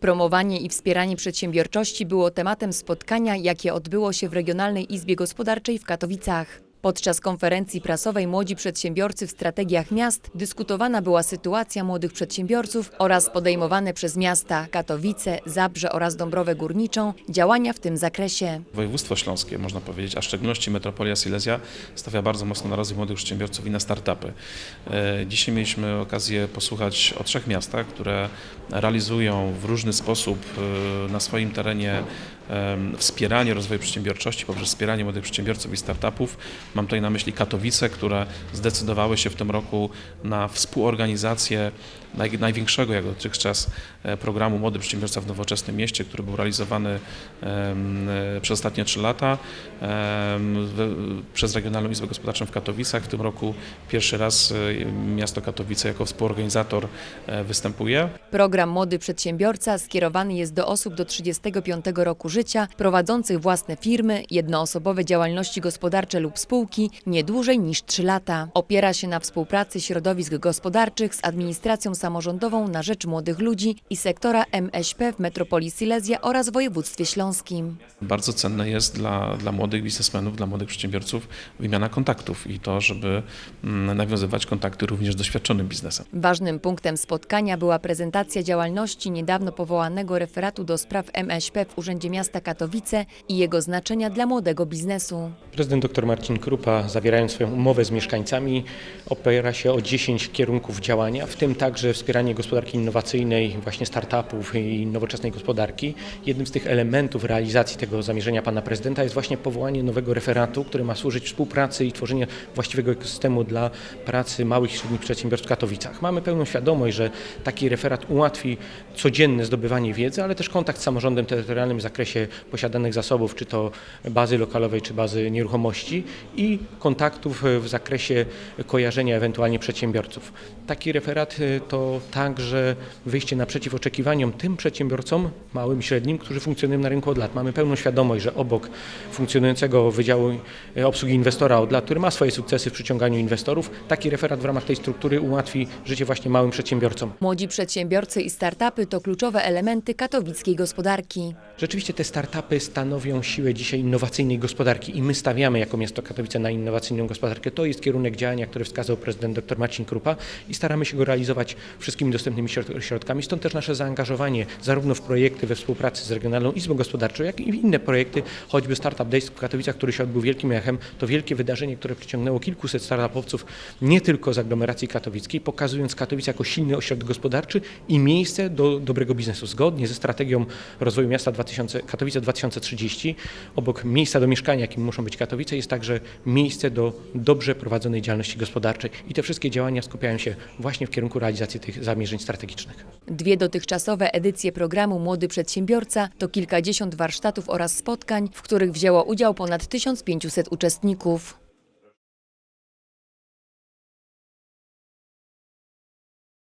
Promowanie i wspieranie przedsiębiorczości było tematem spotkania, jakie odbyło się w Regionalnej Izbie Gospodarczej w Katowicach. Podczas konferencji prasowej Młodzi Przedsiębiorcy w Strategiach Miast dyskutowana była sytuacja młodych przedsiębiorców oraz podejmowane przez miasta Katowice, Zabrze oraz Dąbrowę Górniczą działania w tym zakresie. Województwo śląskie, można powiedzieć, a w szczególności metropolia Silesia stawia bardzo mocno na rozwój młodych przedsiębiorców i na startupy. E, Dzisiaj mieliśmy okazję posłuchać o trzech miastach, które realizują w różny sposób e, na swoim terenie wspieranie rozwoju przedsiębiorczości poprzez wspieranie młodych przedsiębiorców i startupów. Mam tutaj na myśli Katowice, które zdecydowały się w tym roku na współorganizację naj, największego jak dotychczas e, programu Młody Przedsiębiorca w Nowoczesnym Mieście, który był realizowany e, przez ostatnie trzy lata przez Regionalną Izbę Gospodarczą w Katowicach. W tym roku pierwszy raz e, miasto Katowice jako współorganizator występuje. Program Młody Przedsiębiorca skierowany jest do osób do 35 roku życia, prowadzących własne firmy, jednoosobowe działalności gospodarcze lub spółki nie dłużej niż 3 lata. Opiera się na współpracy środowisk gospodarczych z administracją samorządową na rzecz młodych ludzi i sektora MŚP w metropolii Silesia oraz województwie śląskim. Bardzo cenne jest dla, dla młodych biznesmenów, dla młodych przedsiębiorców wymiana kontaktów i to, żeby mm, nawiązywać kontakty również z doświadczonym biznesem. Ważnym punktem spotkania była prezentacja działalności niedawno powołanego referatu do spraw MŚP w Urzędzie Miasta Katowice i jego znaczenia dla młodego biznesu. Prezydent dr Marcin Krupa, zawierając swoją umowę z mieszkańcami, opiera się o 10 kierunków działania, w tym także wspieranie gospodarki innowacyjnej, właśnie startupów i nowoczesnej gospodarki. Jednym z tych elementów realizacji tego zamierzenia pana prezydenta jest właśnie powołanie nowego referatu, który ma służyć współpracy i tworzenie właściwego ekosystemu dla pracy małych i średnich przedsiębiorstw w Katowicach. Mamy pełną świadomość, że taki referat ułatwi codzienne zdobywanie wiedzy, ale też kontakt z samorządem terytorialnym w zakresie posiadanych zasobów, czy to bazy lokalowej, czy bazy nieruchomości i kontaktów w zakresie kojarzenia ewentualnie przedsiębiorców. Taki referat y, to także wyjście naprzeciw oczekiwaniom tym przedsiębiorcom, małym średnim, którzy funkcjonują na rynku od lat. Mamy pełną świadomość, że obok funkcjonującego Wydziału y, Obsługi Inwestora od lat, który ma swoje sukcesy w przyciąganiu inwestorów, taki referat w ramach tej struktury ułatwi życie właśnie małym przedsiębiorcom. Młodzi przedsiębiorcy i startupy to kluczowe elementy katowickiej gospodarki. Rzeczywiście te startupy stanowią siłę dzisiaj innowacyjnej gospodarki i my stawiamy jako miasto Katowice na innowacyjną gospodarkę. To jest kierunek działania, który wskazał prezydent dr Marcin Krupa i staramy się go realizować wszystkimi dostępnymi środ- środkami. Stąd też nasze zaangażowanie zarówno w projekty we współpracy z Regionalną Izbą Gospodarczą, jak i w inne projekty, choćby Startup Days w Katowicach, który się odbył wielkim echem. To wielkie wydarzenie, które przyciągnęło kilkuset startupowców nie tylko z aglomeracji katowickiej, pokazując Katowice jako silny ośrodek gospodarczy i miejsce do dobrego biznesu. Zgodnie ze strategią rozwoju miasta 2000, Katowice 2030, obok miejsca do mieszkania, jakim muszą być Katowice, jest także miejsce do dobrze prowadzonej działalności gospodarczej. I te wszystkie działania skupiają się właśnie w kierunku realizacji tych zamierzeń strategicznych. Dwie dotychczasowe edycje programu Młody Przedsiębiorca to kilkadziesiąt warsztatów oraz spotkań, w których wzięło udział ponad 1500 uczestników.